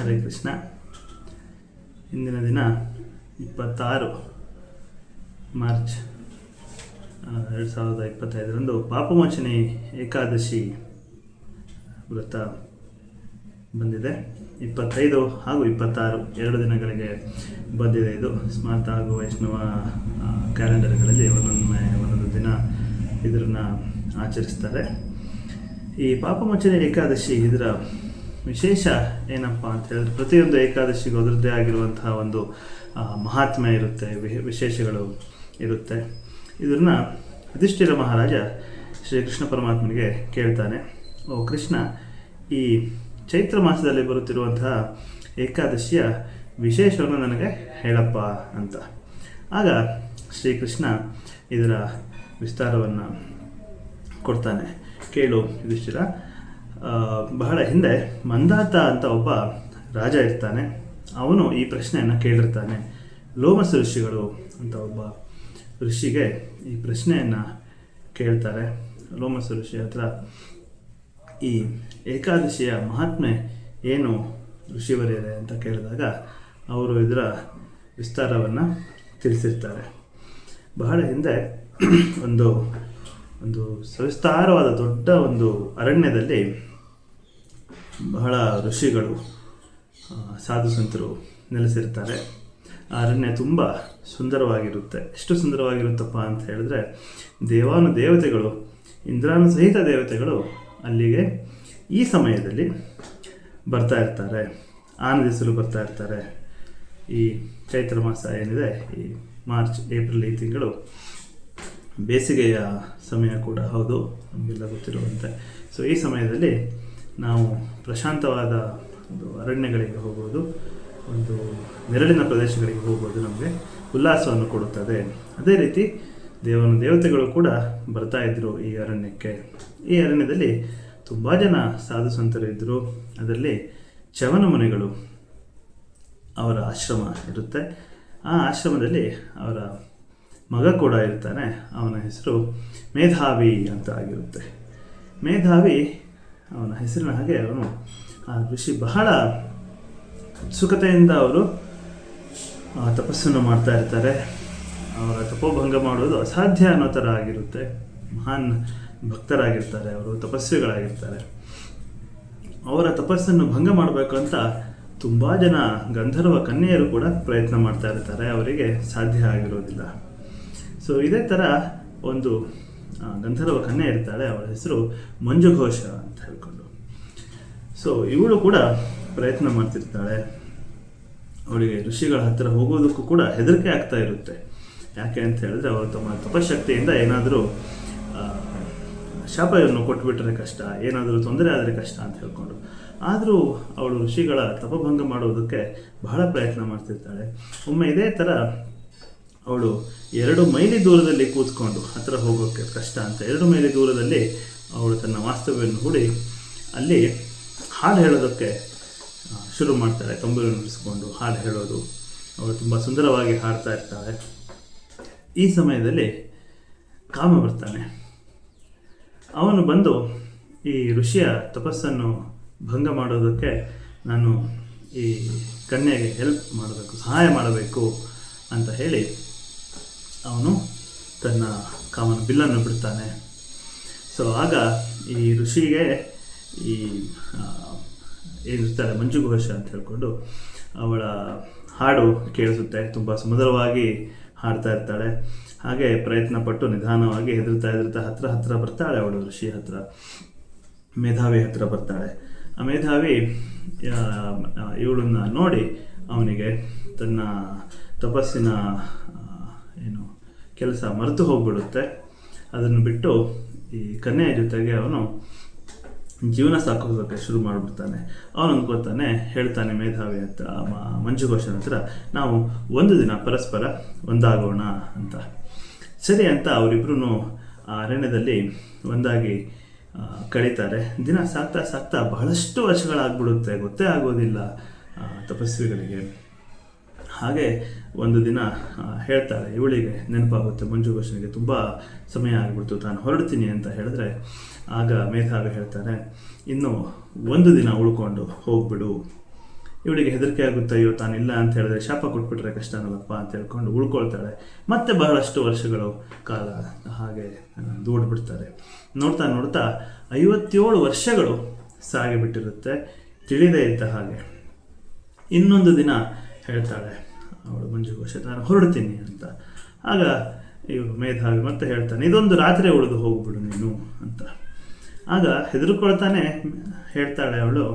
ಹರೇ ಕೃಷ್ಣ. ಇಂದಿನ ದಿನ ಇಪ್ಪತ್ತಾರು ಮಾರ್ಚ್ ಎರಡು ಸಾವಿರದ ಇಪ್ಪತ್ತೈದರಂದು ಪಾಪಮೋಚನೆ ಏಕಾದಶಿ ವ್ರತ ಬಂದಿದೆ. ಇಪ್ಪತ್ತೈದು ಹಾಗೂ ಇಪ್ಪತ್ತಾರು ಎರಡು ದಿನಗಳಿಗೆ ಬಂದಿದೆ ಇದು. ಸ್ಮಾರ್ತ ಹಾಗೂ ವೈಷ್ಣವ ಕ್ಯಾಲೆಂಡರ್ಗಳಲ್ಲಿ ಒಂದೊಂದು ಒಂದೊಂದು ದಿನ ಇದನ್ನು ಆಚರಿಸ್ತಾರೆ. ಈ ಪಾಪಮೋಚನೆ ಏಕಾದಶಿ ಇದರ ವಿಶೇಷ ಏನಪ್ಪ ಅಂತ ಹೇಳಿದ್ರೆ, ಪ್ರತಿಯೊಂದು ಏಕಾದಶಿಗೂ ಅದರದ್ದೇ ಆಗಿರುವಂತಹ ಒಂದು ಮಹಾತ್ಮ್ಯ ಮಹಾತ್ಮೆ ಇರುತ್ತೆ ವಿಶೇಷಗಳು ಇರುತ್ತೆ. ಇದನ್ನು ಯುಧಿಷ್ಠಿರ ಮಹಾರಾಜ ಶ್ರೀಕೃಷ್ಣ ಪರಮಾತ್ಮನಿಗೆ ಕೇಳ್ತಾನೆ. ಓ ಕೃಷ್ಣ, ಈ ಚೈತ್ರ ಮಾಸದಲ್ಲಿ ಬರುತ್ತಿರುವಂತಹ ಏಕಾದಶಿಯ ವಿಶೇಷವನ್ನು ನನಗೆ ಹೇಳಪ್ಪ ಅಂತ. ಆಗ ಶ್ರೀಕೃಷ್ಣ ಇದರ ವಿಸ್ತಾರವನ್ನು ಕೊಡ್ತಾನೆ. ಕೇಳು ಯುಧಿಷ್ಠಿರ ಬಹಳ ಹಿಂದೆ ಮಂದಾತ ಅಂತ ಒಬ್ಬ ರಾಜ ಇರ್ತಾನೆ. ಅವನು ಈ ಪ್ರಶ್ನೆಯನ್ನು ಕೇಳಿರ್ತಾನೆ. ಲೋಮಸ ಋಷಿಗಳು ಅಂತ ಒಬ್ಬ ಋಷಿಗೆ ಈ ಪ್ರಶ್ನೆಯನ್ನು ಕೇಳ್ತಾರೆ. ಲೋಮಸ ಋಷಿ ಹತ್ರ ಈ ಏಕಾದಶಿಯ ಮಹಾತ್ಮೆ ಏನು ಋಷಿವರ್ಯರೇ ಅಂತ ಕೇಳಿದಾಗ ಅವರು ಇದರ ವಿಸ್ತಾರವನ್ನು ತಿಳಿಸಿರ್ತಾರೆ. ಬಹಳ ಹಿಂದೆ ಒಂದು ಒಂದು ಸವಿಸ್ತಾರವಾದ ದೊಡ್ಡ ಒಂದು ಅರಣ್ಯದಲ್ಲಿ ಬಹಳ ಋಷಿಗಳು ಸಾಧು ಸಂತರು ನೆಲೆಸಿರ್ತಾರೆ. ಅರಣ್ಯ ತುಂಬ ಸುಂದರವಾಗಿರುತ್ತೆ. ಎಷ್ಟು ಸುಂದರವಾಗಿರುತ್ತಪ್ಪ ಅಂತ ಹೇಳಿದ್ರೆ, ದೇವಾನು ದೇವತೆಗಳು, ಇಂದ್ರಾನು ಸಹಿತ ದೇವತೆಗಳು ಅಲ್ಲಿಗೆ ಈ ಸಮಯದಲ್ಲಿ ಬರ್ತಾ ಇರ್ತಾರೆ. ಆನಂದಿಸಲು ಬರ್ತಾ ಇರ್ತಾರೆ. ಈ ಚೈತ್ರ ಮಾಸ ಏನಿದೆ, ಈ ಮಾರ್ಚ್, ಏಪ್ರಿಲ್ ಈ ತಿಂಗಳು ಬೇಸಿಗೆಯ ಸಮಯ ಕೂಡ ಹೌದು, ನಮಗೆಲ್ಲ ಗೊತ್ತಿರುವಂತೆ. ಸೊ ಈ ಸಮಯದಲ್ಲಿ ನಾವು ಪ್ರಶಾಂತವಾದ ಒಂದು ಅರಣ್ಯಗಳಿಗೆ ಹೋಗೋದು ಒಂದು ನೆರಳಿನ ಪ್ರದೇಶಗಳಿಗೆ ಹೋಗೋದು ನಮಗೆ ಉಲ್ಲಾಸವನ್ನು ಕೊಡುತ್ತದೆ. ಅದೇ ರೀತಿ ದೇವನ ದೇವತೆಗಳು ಕೂಡ ಬರ್ತಾ ಇದ್ದರು ಈ ಅರಣ್ಯಕ್ಕೆ. ಈ ಅರಣ್ಯದಲ್ಲಿ ತುಂಬ ಜನ ಸಾಧು ಸಂತರು ಇದ್ದರು ಅದರಲ್ಲಿ ಚವನ ಮುನಿಗಳು ಅವರ ಆಶ್ರಮ ಇರುತ್ತೆ. ಆ ಆಶ್ರಮದಲ್ಲಿ ಅವರ ಮಗ ಕೂಡ ಇರ್ತಾನೆ. ಅವನ ಹೆಸರು ಮೇಧಾವಿ ಅಂತ ಆಗಿರುತ್ತೆ. ಮೇಧಾವಿ ಅವನ ಹೆಸರಿನ ಹಾಗೆ ಅವನು ಆ ಋಷಿ ಬಹಳ ಉತ್ಸುಕತೆಯಿಂದ ಅವರು ತಪಸ್ಸನ್ನು ಮಾಡ್ತಾ ಇರ್ತಾರೆ. ಅವರ ತಪೋಭಂಗ ಮಾಡೋದು ಅಸಾಧ್ಯ ಅನ್ನೋ ಥರ ಆಗಿರುತ್ತೆ. ಮಹಾನ್ ಭಕ್ತರಾಗಿರ್ತಾರೆ ಅವರು, ತಪಸ್ವಿಗಳಾಗಿರ್ತಾರೆ. ಅವರ ತಪಸ್ಸನ್ನು ಭಂಗ ಮಾಡಬೇಕು ಅಂತ ತುಂಬ ಜನ ಗಂಧರ್ವ ಕನ್ಯೆಯರು ಕೂಡ ಪ್ರಯತ್ನ ಮಾಡ್ತಾ ಇರ್ತಾರೆ. ಅವರಿಗೆ ಸಾಧ್ಯ ಆಗಿರೋದಿಲ್ಲ. ಸೊ ಇದೇ ಥರ ಒಂದು ಗಂಧರ್ವ ಕನ್ಯೆ ಇರ್ತಾಳೆ, ಅವಳ ಹೆಸರು ಮಂಜು ಘೋಷ ಅಂತ ಹೇಳ್ಕೊಂಡು. ಸೊ ಇವಳು ಕೂಡ ಪ್ರಯತ್ನ ಮಾಡ್ತಿರ್ತಾಳೆ. ಅವಳಿಗೆ ಋಷಿಗಳ ಹತ್ತಿರ ಹೋಗೋದಕ್ಕೂ ಕೂಡ ಹೆದರಿಕೆ ಆಗ್ತಾ ಇರುತ್ತೆ. ಯಾಕೆ ಅಂತ ಹೇಳಿದ್ರೆ ಅವರು ತಮ್ಮ ತಪಶಕ್ತಿಯಿಂದ ಏನಾದರೂ ಶಾಪವನ್ನು ಕೊಟ್ಬಿಟ್ರೆ ಕಷ್ಟ, ಏನಾದರೂ ತೊಂದರೆ ಆದರೆ ಕಷ್ಟ ಅಂತ ಹೇಳ್ಕೊಂಡು. ಆದರೂ ಅವಳು ಋಷಿಗಳ ತಪಭಂಗ ಮಾಡೋದಕ್ಕೆ ಬಹಳ ಪ್ರಯತ್ನ ಮಾಡ್ತಿರ್ತಾಳೆ. ಒಮ್ಮೆ ಇದೇ ಥರ ಅವಳು ಎರಡು ಮೈಲಿ ದೂರದಲ್ಲಿ ಕೂತ್ಕೊಂಡು ಹತ್ತಿರ ಹೋಗೋಕ್ಕೆ ಕಷ್ಟ ಅಂತ ಎರಡು ಮೈಲಿ ದೂರದಲ್ಲಿ ಅವಳು ತನ್ನ ವಾಸ್ತವ್ಯವನ್ನು ಹೂಡಿ ಅಲ್ಲಿ ಹಾಡು ಹೇಳೋದಕ್ಕೆ ಶುರು ಮಾಡ್ತಾಳೆ ತಂಬೂರು ನುಡಿಸ್ಕೊಂಡು ಹಾಡು ಹೇಳೋದು. ಅವಳು ತುಂಬ ಸುಂದರವಾಗಿ ಹಾಡ್ತಾ ಇರ್ತಾಳೆ ಈ ಸಮಯದಲ್ಲಿ ಕಾಮ ಬರ್ತಾನೆ. ಅವನು ಬಂದು ಈ ಋಷಿಯ ತಪಸ್ಸನ್ನು ಭಂಗ ಮಾಡೋದಕ್ಕೆ ನಾನು ಈ ಕನ್ಯೆಗೆ ಹೆಲ್ಪ್ ಮಾಡಬೇಕು ಸಹಾಯ ಮಾಡಬೇಕು ಅಂತ ಹೇಳಿ ಅವನು ತನ್ನ ಕಾಮನ ಬಿಲ್ಲನ್ನು ಬಿಡ್ತಾನೆ. ಸೊ ಆಗ ಈ ಋಷಿಗೆ ಈ ಏನಿರ್ತಾರೆ ಮಂಜು ಘೋಷ ಅಂತ ಹೇಳ್ಕೊಂಡು ಅವಳ ಹಾಡು ಕೇಳಿಸುತ್ತೆ. ತುಂಬ ಸುಮಧುರವಾಗಿ ಹಾಡ್ತಾ ಇರ್ತಾಳೆ. ಹಾಗೆ ಪ್ರಯತ್ನ ಪಟ್ಟು ನಿಧಾನವಾಗಿ ಹೆದರ್ತಾ ಹೆದರ್ತಾ ಹತ್ರ ಹತ್ರ ಬರ್ತಾಳೆ ಅವಳು ಋಷಿ ಹತ್ರ. ಮೇಧಾವಿ ಹತ್ರ ಬರ್ತಾಳೆ. ಆ ಮೇಧಾವಿ ಇವಳನ್ನ ನೋಡಿ ಅವನಿಗೆ ತನ್ನ ತಪಸ್ಸಿನ ಏನು ಕೆಲಸ ಮರೆತು ಹೋಗ್ಬಿಡುತ್ತೆ. ಅದನ್ನು ಬಿಟ್ಟು ಈ ಕನ್ಯೆಯ ಜೊತೆಗೆ ಅವನು ಜೀವನ ಸಾಕೋದಕ್ಕೆ ಶುರು ಮಾಡಿಬಿಡ್ತಾನೆ. ಅವನು ಅನ್ಕೋತಾನೆ ಹೇಳ್ತಾನೆ ಮೇಧಾವಿ ಹತ್ರ ಮಂಜುಘೋಷನ ಮಂಜು ಘೋಷನ ಹತ್ರ, ನಾವು ಒಂದು ದಿನ ಪರಸ್ಪರ ಒಂದಾಗೋಣ ಅಂತ. ಸರಿ ಅಂತ ಅವರಿಬ್ರು ಆ ಅರಣ್ಯದಲ್ಲಿ ಒಂದಾಗಿ ಕಳೀತಾರೆ. ದಿನ ಸಾಕ್ತಾ ಸಾಕ್ತಾ ಬಹಳಷ್ಟು ವರ್ಷಗಳಾಗ್ಬಿಡುತ್ತೆ. ಗೊತ್ತೇ ಆಗೋದಿಲ್ಲ ತಪಸ್ವಿಗಳಿಗೆ. ಹಾಗೆ ಒಂದು ದಿನ ಹೇಳ್ತಾರೆ, ಇವಳಿಗೆ ನೆನಪಾಗುತ್ತೆ ಮಂಜು ಘೋಷನಿಗೆ ತುಂಬ ಸಮಯ ಆಗಿಬಿಡ್ತು, ತಾನು ಹೊರಡ್ತೀನಿ ಅಂತ ಹೇಳಿದ್ರೆ ಆಗ ಮೇಧಾವಿ ಹೇಳ್ತಾರೆ, ಇನ್ನು ಒಂದು ದಿನ ಉಳ್ಕೊಂಡು ಹೋಗ್ಬಿಡು. ಇವಳಿಗೆ ಹೆದರಿಕೆ ಆಗುತ್ತೆ, ಅಯ್ಯೋ ತಾನಿಲ್ಲ ಅಂತ ಹೇಳಿದ್ರೆ ಶಾಪ ಕೊಟ್ಬಿಟ್ರೆ ಕಷ್ಟನಲ್ಲಪ್ಪ ಅಂತ ಹೇಳ್ಕೊಂಡು ಉಳ್ಕೊಳ್ತಾಳೆ. ಮತ್ತೆ ಬಹಳಷ್ಟು ವರ್ಷಗಳು ಕಾಲ ಹಾಗೆ ದೂಡ್ಬಿಡ್ತಾರೆ. ನೋಡ್ತಾ ನೋಡ್ತಾ ಐವತ್ತೇಳು ವರ್ಷಗಳು ಸಾಗಿಬಿಟ್ಟಿರುತ್ತೆ, ತಿಳಿದೇ ಇದ್ದ ಹಾಗೆ. ಇನ್ನೊಂದು ದಿನ ಹೇಳ್ತಾಳೆ ಅವಳು ಮಂಜು ಘೋಷ ನಾನು ಹೊರಡ್ತೀನಿ ಅಂತ. ಆಗ ಇವರು ಮೇಧಾವಿ ಮತ್ತೆ ಹೇಳ್ತಾನೆ, ಇದೊಂದು ರಾತ್ರಿ ಉಳಿದು ಹೋಗ್ಬಿಡು ನೀನು ಅಂತ. ಆಗ ಹೆದರ್ಕೊಳ್ತಾನೆ, ಹೇಳ್ತಾಳೆ ಅವಳು,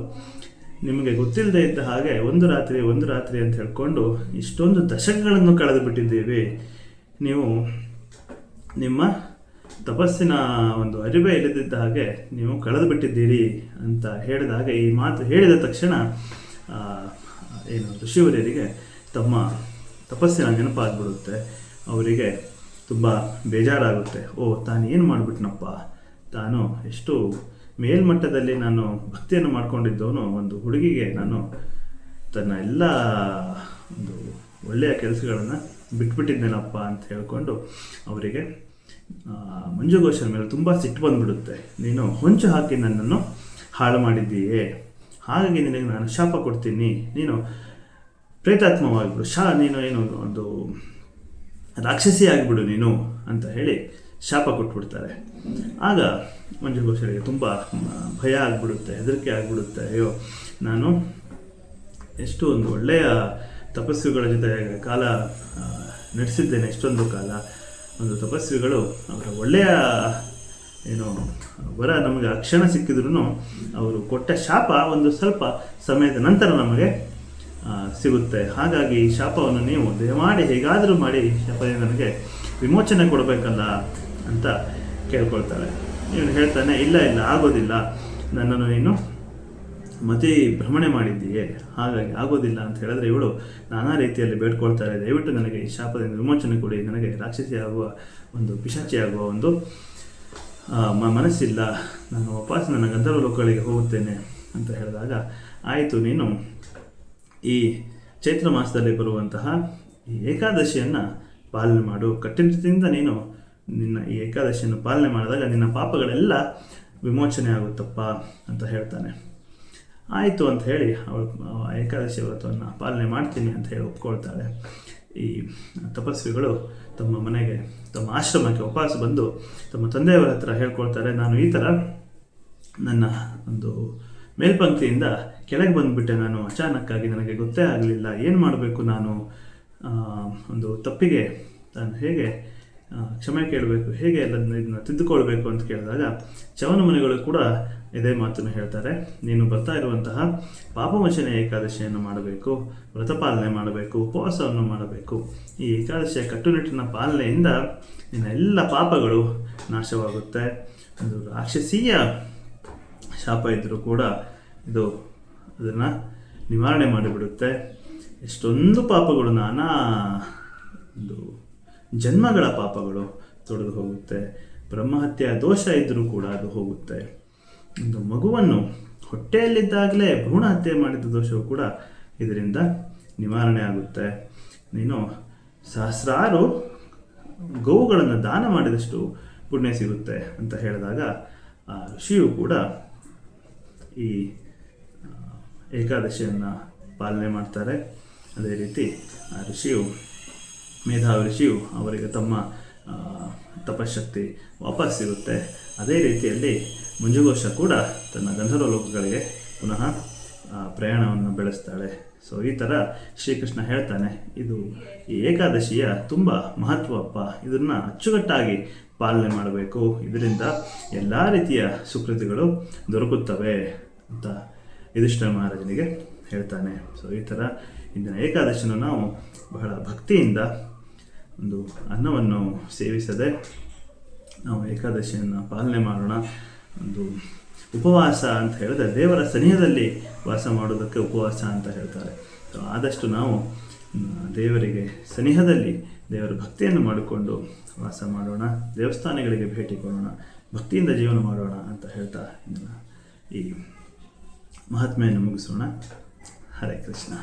ನಿಮಗೆ ಗೊತ್ತಿಲ್ಲದೆ ಇದ್ದ ಹಾಗೆ ಒಂದು ರಾತ್ರಿ ಒಂದು ರಾತ್ರಿ ಅಂತ ಹೇಳ್ಕೊಂಡು ಇಷ್ಟೊಂದು ದಶಕಗಳನ್ನು ಕಳೆದು ಬಿಟ್ಟಿದ್ದೀವಿ ನೀವು ನಿಮ್ಮ ತಪಸ್ಸಿನ ಒಂದು ಅರಿವೆ ಇಲ್ಲದಿದ್ದ ಹಾಗೆ ನೀವು ಕಳೆದು ಬಿಟ್ಟಿದ್ದೀರಿ ಅಂತ ಹೇಳಿದಾಗ ಈ ಮಾತು ಹೇಳಿದ ತಕ್ಷಣ ಏನು, ಋಷಿವರ್ಯರಿಗೆ ತಮ್ಮ ತಪಸ್ಸಿನ ನೆನಪಾಗ್ಬಿಡುತ್ತೆ. ಅವರಿಗೆ ತುಂಬ ಬೇಜಾರಾಗುತ್ತೆ. ಓ ತಾನು ಏನು ಮಾಡಿಬಿಟ್ನಪ್ಪ? ತಾನು ಎಷ್ಟು ಮೇಲ್ಮಟ್ಟದಲ್ಲಿ ನಾನು ಭಕ್ತಿಯನ್ನು ಮಾಡ್ಕೊಂಡಿದ್ದವನು. ಒಂದು ಹುಡುಗಿಗೆ ನಾನು ತನ್ನ ಎಲ್ಲ ಒಂದು ಒಳ್ಳೆಯ ಕೆಲಸಗಳನ್ನು ಬಿಟ್ಬಿಟ್ಟಿದ್ದೇನಪ್ಪ ಅಂತ ಹೇಳಿಕೊಂಡು ಅವರಿಗೆ ಮಂಜುಘೋಷನ ಮೇಲೆ ತುಂಬ ಸಿಟ್ಟು ಬಂದ್ಬಿಡುತ್ತೆ. ನೀನು ಹೊಂಚು ಹಾಕಿ ನನ್ನನ್ನು ಹಾಳು ಮಾಡಿದ್ದೀಯೇ? ಹಾಗಾಗಿ ನಿನಗೆ ನಾನು ಶಾಪ ಕೊಡ್ತೀನಿ. ನೀನು ಪ್ರೇತಾತ್ಮವಾಗಿಬಿಡು ಶಾ, ನೀನು ಏನು ಒಂದು ರಾಕ್ಷಸಿ ಆಗಿಬಿಡು ನೀನು ಅಂತ ಹೇಳಿ ಶಾಪ ಕೊಟ್ಬಿಡ್ತಾರೆ. ಆಗ ಮಂಜು ಘೋಷರಿಗೆ ತುಂಬ ಭಯ ಆಗಿಬಿಡುತ್ತೆ, ಹೆದರಿಕೆ ಆಗಿಬಿಡುತ್ತೆ. ಅಯ್ಯೋ, ನಾನು ಎಷ್ಟು ಒಂದು ಒಳ್ಳೆಯ ತಪಸ್ವಿಗಳ ಜೊತೆ ಕಾಲ ನಡೆಸಿದ್ದೇನೆ, ಎಷ್ಟೊಂದು ಕಾಲ. ಒಂದು ತಪಸ್ವಿಗಳು ಅವರ ಒಳ್ಳೆಯ, ಏನು, ವರ ನಮಗೆ ಅಕ್ಷಣ ಕ್ಷಣ ಸಿಕ್ಕಿದ್ರು ಅವರು ಕೊಟ್ಟ ಶಾಪ ಒಂದು ಸ್ವಲ್ಪ ಸಮಯದ ನಂತರ ನಮಗೆ ಸಿಗುತ್ತೆ. ಹಾಗಾಗಿ ಈ ಶಾಪವನ್ನು ನೀವು ದಯಮಾಡಿ ಹೇಗಾದರೂ ಮಾಡಿ ಈ ಶಾಪದಿಂದ ನನಗೆ ವಿಮೋಚನೆ ಕೊಡಬೇಕಲ್ಲ ಅಂತ ಕೇಳ್ಕೊಳ್ತಾಳೆ ಇವನು ಹೇಳ್ತಾನೆ, ಇಲ್ಲ ಇಲ್ಲ, ಆಗೋದಿಲ್ಲ. ನನ್ನನ್ನು ನೀನು ಮತಿ ಭ್ರಮಣೆ ಮಾಡಿದ್ದೀಯೇ. ಹಾಗಾಗಿ ಆಗೋದಿಲ್ಲ ಅಂತ ಹೇಳಿದ್ರೆ ಇವಳು ನಾನಾ ರೀತಿಯಲ್ಲಿ ಬೇಡ್ಕೊಳ್ತಾರೆ ದಯವಿಟ್ಟು ನನಗೆ ಈ ಶಾಪದಿಂದ ವಿಮೋಚನೆ ಕೊಡಿ. ನನಗೆ ರಾಕ್ಷಸಿ ಆಗುವ ಒಂದು ಪಿಶಾಚಿ ಆಗುವ ಒಂದು ಮನಸ್ಸಿಲ್ಲ. ನಾನು ವಾಪಸ್ ನನ್ನ ಗಂಧರ್ವ ಲೋಕಗಳಿಗೆ ಹೋಗುತ್ತೇನೆ ಅಂತ ಹೇಳಿದಾಗ, ಆಯಿತು, ನೀನು ಈ ಚೈತ್ರ ಮಾಸದಲ್ಲಿ ಬರುವಂತಹ ಈ ಏಕಾದಶಿಯನ್ನು ಪಾಲನೆ ಮಾಡು. ಕಟ್ಟುನಿಟ್ಟಿನಿಂದ ನೀನು ನಿನ್ನ ಈ ಏಕಾದಶಿಯನ್ನು ಪಾಲನೆ ಮಾಡಿದಾಗ ನಿನ್ನ ಪಾಪಗಳೆಲ್ಲ ವಿಮೋಚನೆ ಆಗುತ್ತಪ್ಪ ಅಂತ ಹೇಳ್ತಾನೆ. ಆಯಿತು ಅಂತ ಹೇಳಿ ಅವಳು ಏಕಾದಶಿ ವ್ರತವನ್ನು ಪಾಲನೆ ಮಾಡ್ತೀನಿ ಅಂತ ಹೇಳಿ ಒಪ್ಕೊಳ್ತಾಳೆ. ಈ ತಪಸ್ವಿಗಳು ತಮ್ಮ ಮನೆಗೆ, ತಮ್ಮ ಆಶ್ರಮಕ್ಕೆ ಉಪವಾಸ ಬಂದು ತಮ್ಮ ತಂದೆಯವರ ಹತ್ರ ಹೇಳ್ಕೊಳ್ತಾರೆ, ನಾನು ಈ ಥರ ನನ್ನ ಒಂದು ಮೇಲ್ಪಂಕ್ತಿಯಿಂದ ಕೆಳಗೆ ಬಂದುಬಿಟ್ಟೆ ನಾನು. ಅಚಾನಕ್ಕಾಗಿ ನನಗೆ ಗೊತ್ತೇ ಆಗಲಿಲ್ಲ. ಏನು ಮಾಡಬೇಕು ನಾನು? ಒಂದು ತಪ್ಪಿಗೆ ನಾನು ಹೇಗೆ ಕ್ಷಮೆ ಕೇಳಬೇಕು, ಹೇಗೆ ಎಲ್ಲದನ್ನ ಇದನ್ನ ತಿದ್ದುಕೊಳ್ಬೇಕು ಅಂತ ಕೇಳಿದಾಗ ಚವನ ಮುನಿಗಳು ಕೂಡ ಇದೇ ಮಾತನ್ನು ಹೇಳ್ತಾರೆ. ನೀನು ಬರ್ತಾ ಇರುವಂತಹ ಪಾಪಮೋಚನೆ ಏಕಾದಶಿಯನ್ನು ಮಾಡಬೇಕು ವ್ರತಪಾಲನೆ ಮಾಡಬೇಕು, ಉಪವಾಸವನ್ನು ಮಾಡಬೇಕು. ಈ ಏಕಾದಶಿಯ ಕಟ್ಟುನಿಟ್ಟಿನ ಪಾಲನೆಯಿಂದ ನಿನ್ನ ಎಲ್ಲ ಪಾಪಗಳು ನಾಶವಾಗುತ್ತೆ. ಒಂದು ರಾಕ್ಷಸೀಯ ಶಾಪ ಇದ್ದರೂ ಕೂಡ ಇದು ಅದನ್ನು ನಿವಾರಣೆ ಮಾಡಿಬಿಡುತ್ತೆ. ಎಷ್ಟೊಂದು ಪಾಪಗಳು, ನಾನಾ ಒಂದು ಜನ್ಮಗಳ ಪಾಪಗಳು ತೊಡೆದು ಹೋಗುತ್ತೆ. ಬ್ರಹ್ಮಹತ್ಯೆಯ ದೋಷ ಇದ್ದರೂ ಕೂಡ ಅದು ಹೋಗುತ್ತೆ. ಒಂದು ಮಗುವನ್ನು ಹೊಟ್ಟೆಯಲ್ಲಿದ್ದಾಗಲೇ ಭ್ರೂಣ ಹತ್ಯೆ ಮಾಡಿದ ದೋಷವು ಕೂಡ ಇದರಿಂದ ನಿವಾರಣೆ ಆಗುತ್ತೆ. ನೀನು ಸಹಸ್ರಾರು ಗೋವುಗಳನ್ನು ದಾನ ಮಾಡಿದಷ್ಟು ಪುಣ್ಯ ಸಿಗುತ್ತೆ ಅಂತ ಹೇಳಿದಾಗ ಆ ಋಷಿಯು ಕೂಡ ಈ ಏಕಾದಶಿಯನ್ನು ಪಾಲನೆ ಮಾಡ್ತಾರೆ. ಅದೇ ರೀತಿ, ಆ, ಋಷಿಯು, ಮೇಧಾವಿ ಋಷಿಯು ಅವರಿಗೆ ತಮ್ಮ ತಪಶಕ್ತಿ ವಾಪಸ್ ಸಿಗುತ್ತೆ. ಅದೇ ರೀತಿಯಲ್ಲಿ ಮುಂಜುಘೋಷ ಕೂಡ ತನ್ನ ಗಂಧರ್ವ ಲೋಕಗಳಿಗೆ ಪುನಃ ಪ್ರಯಾಣವನ್ನು ಬೆಳೆಸ್ತಾಳೆ. ಸೊ ಈ ಥರ ಶ್ರೀಕೃಷ್ಣ ಹೇಳ್ತಾನೆ, ಇದು ಈ ಏಕಾದಶಿಯ ತುಂಬ ಮಹತ್ವಪ್ಪ ಇದನ್ನು ಅಚ್ಚುಕಟ್ಟಾಗಿ ಪಾಲನೆ ಮಾಡಬೇಕು. ಇದರಿಂದ ಎಲ್ಲ ರೀತಿಯ ಸುಕೃತಿಗಳು ದೊರಕುತ್ತವೆ ಅಂತ ಯುಧಿಷ್ಠರ ಮಹಾರಾಜನಿಗೆ ಹೇಳ್ತಾನೆ. ಸೊ ಈ ಥರ ಇಂದಿನ ಏಕಾದಶಿನ ನಾವು ಬಹಳ ಭಕ್ತಿಯಿಂದ ಒಂದು ಅನ್ನವನ್ನು ಸೇವಿಸದೆ ನಾವು ಏಕಾದಶಿಯನ್ನು ಪಾಲನೆ ಮಾಡೋಣ. ಒಂದು ಉಪವಾಸ ಅಂತ ಹೇಳಿದ್ರೆ ದೇವರ ಸನಿಹದಲ್ಲಿ ವಾಸ ಮಾಡೋದಕ್ಕೆ ಉಪವಾಸ ಅಂತ ಹೇಳ್ತಾರೆ. ಸೊ ಆದಷ್ಟು ನಾವು ದೇವರಿಗೆ ಸನಿಹದಲ್ಲಿ ದೇವರ ಭಕ್ತಿಯನ್ನು ಮಾಡಿಕೊಂಡು ವಾಸ ಮಾಡೋಣ, ದೇವಸ್ಥಾನಗಳಿಗೆ ಭೇಟಿ ಕೊಡೋಣ, ಭಕ್ತಿಯಿಂದ ಜೀವನ ಮಾಡೋಣ ಅಂತ ಹೇಳ್ತಾ ಈ ಮಹಾತ್ಮೆಯನ್ನು ಮುಗಿಸೋಣ. ಹರೇ ಕೃಷ್ಣ.